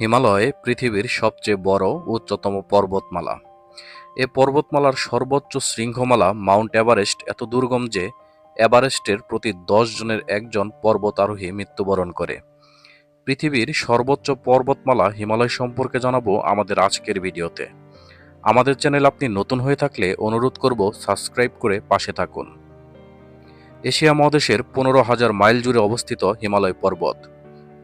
হিমালয় পৃথিবীর সবচেয়ে বড় উচ্চতম পর্বতমালা। এ পর্বতমালার সর্বোচ্চ শৃঙ্খমালা মাউন্ট এভারেস্ট এত দুর্গম যে এভারেস্টের প্রতি দশ জনের একজন পর্বতারোহী মৃত্যুবরণ করে। পৃথিবীর সর্বোচ্চ পর্বতমালা হিমালয় সম্পর্কে জানাব আমাদের আজকের ভিডিওতে। আমাদের চ্যানেল আপনি নতুন হয়ে থাকলে অনুরোধ করব সাবস্ক্রাইব করে পাশে থাকুন। এশিয়া মহাদেশের পনেরো হাজার মাইল জুড়ে অবস্থিত হিমালয় পর্বত,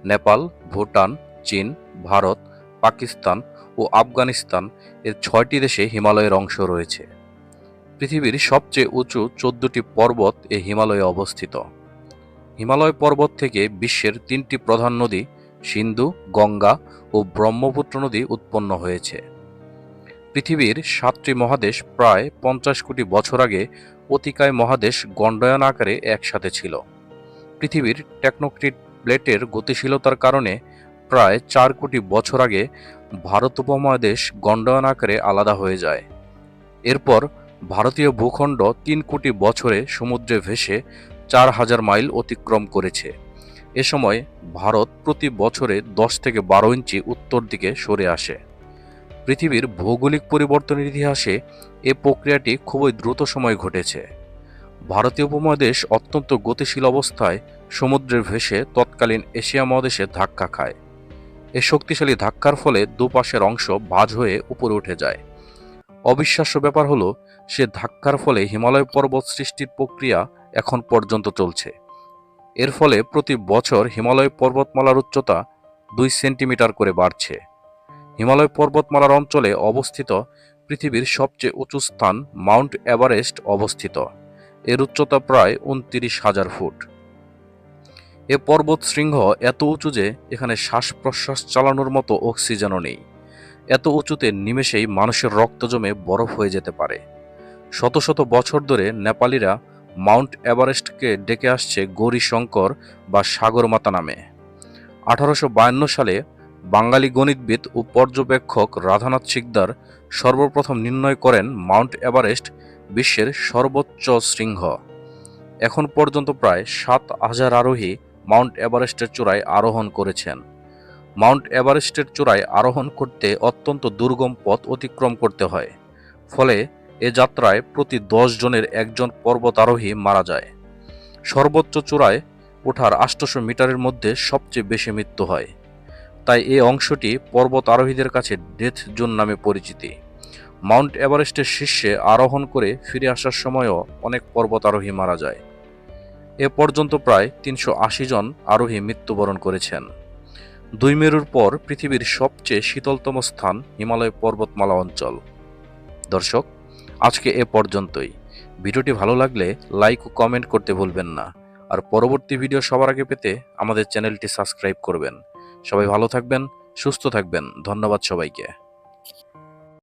নেপাল, ভুটান চীন, ভারত, পাকিস্তান ও আফগানিস্তান এর ছয়টি দেশে হিমালয়ের অংশ রয়েছে। পৃথিবীর সবচেয়ে উঁচু চোদ্দটি পর্বত এ হিমালয়ে অবস্থিত। হিমালয় পর্বত থেকে বিশ্বের তিনটি প্রধান নদী সিন্ধু, গঙ্গা ও ব্রহ্মপুত্র নদী উৎপন্ন হয়েছে। পৃথিবীর সাতটি মহাদেশ প্রায় পঞ্চাশ কোটি বছর আগে অতিকায় মহাদেশ গণ্ডায়ন আকারে একসাথে ছিল। পৃথিবীর টেকনোক্রিট প্লেটের গতিশীলতার কারণে প্রায় চার কোটি বছর আগে ভারত উপমহাদেশ গণ্ডায়ন আকারে আলাদা হয়ে যায়। এরপর ভারতীয় ভূখণ্ড তিন কোটি বছরে সমুদ্রে ভেসে চার হাজার মাইল অতিক্রম করেছে। এ সময় ভারত প্রতি বছরে দশ থেকে বারো ইঞ্চি উত্তর দিকে সরে আসে। পৃথিবীর ভৌগোলিক পরিবর্তনের ইতিহাসে এ প্রক্রিয়াটি খুবই দ্রুত সময় ঘটেছে। ভারতীয় উপমহাদেশ অত্যন্ত গতিশীল অবস্থায় সমুদ্রে ভেসে তৎকালীন এশিয়া মহাদেশে ধাক্কা খায়। এ শক্তিশালী ধাক্কার ফলে দুপাশের অংশ ভাঁজ হয়ে উপরে উঠে যায়। অবিশ্বাস্য ব্যাপার হলো, সে ধাক্কার ফলে হিমালয় পর্বত সৃষ্টির প্রক্রিয়া এখন পর্যন্ত চলছে। এর ফলে প্রতি বছর হিমালয় পর্বতমালার উচ্চতা দুই সেন্টিমিটার করে বাড়ছে। হিমালয় পর্বতমালার অঞ্চলে অবস্থিত পৃথিবীর সবচেয়ে উঁচু স্থান মাউন্ট এভারেস্ট অবস্থিত। এর উচ্চতা প্রায় উনত্রিশ হাজার ফুট। এ পর্বত শৃঙ্গ এত উঁচু যে এখানে শ্বাস প্রশ্বাস চালানোর মতো অক্সিজেনও নেই। এত উঁচুতে নিমেষেই মানুষের রক্ত জমে বরফ হয়ে যেতে পারে। শত শত বছর ধরে নেপালিরা মাউন্ট এভারেস্টকে ডেকে আসছে গৌরী শঙ্কর বা সাগরমাতা নামে। আঠারোশো বায়ান্ন সালে বাঙালি গণিতবিদ ও পর্যবেক্ষক রাধানাথ সিকদার সর্বপ্রথম নির্ণয় করেন মাউন্ট এভারেস্ট বিশ্বের সর্বোচ্চ শৃঙ্গ। এখন পর্যন্ত প্রায় সাত হাজার আরোহী মাউন্ট এভারেস্টের চূড়ায় আরোহণ করেছেন। মাউন্ট এভারেস্টের চূড়ায় আরোহণ করতে অত্যন্ত দুর্গম পথ অতিক্রম করতে হয়, ফলে এ যাত্রায় প্রতি দশ জনের একজন পর্বতারোহী মারা যায়। সর্বোচ্চ চূড়ায় ওঠার আষ্টশো মিটারের মধ্যে সবচেয়ে বেশি মৃত্যু হয়। তাই এই অংশটি পর্বত আরোহীদের কাছে ডেথ জোন নামে পরিচিতি। মাউন্ট এভারেস্টের শীর্ষে আরোহণ করে ফিরে আসার সময়ও অনেক পর্বত আরোহী মারা যায়। এ পর্যন্ত প্রায় তিনশো আশি জন আরোহী মৃত্যুবরণ করেছেন। দুই মেরুর পর পৃথিবীর সবচেয়ে শীতলতম স্থান হিমালয় পর্বতমালা অঞ্চল। দর্শক, আজকে এ পর্যন্তই। ভিডিওটি ভালো লাগলে লাইক ও কমেন্ট করতে ভুলবেন না। আর পরবর্তী ভিডিও সবার আগে পেতে আমাদের চ্যানেলটি সাবস্ক্রাইব করবেন। সবাই ভালো থাকবেন, সুস্থ থাকবেন। ধন্যবাদ সবাইকে।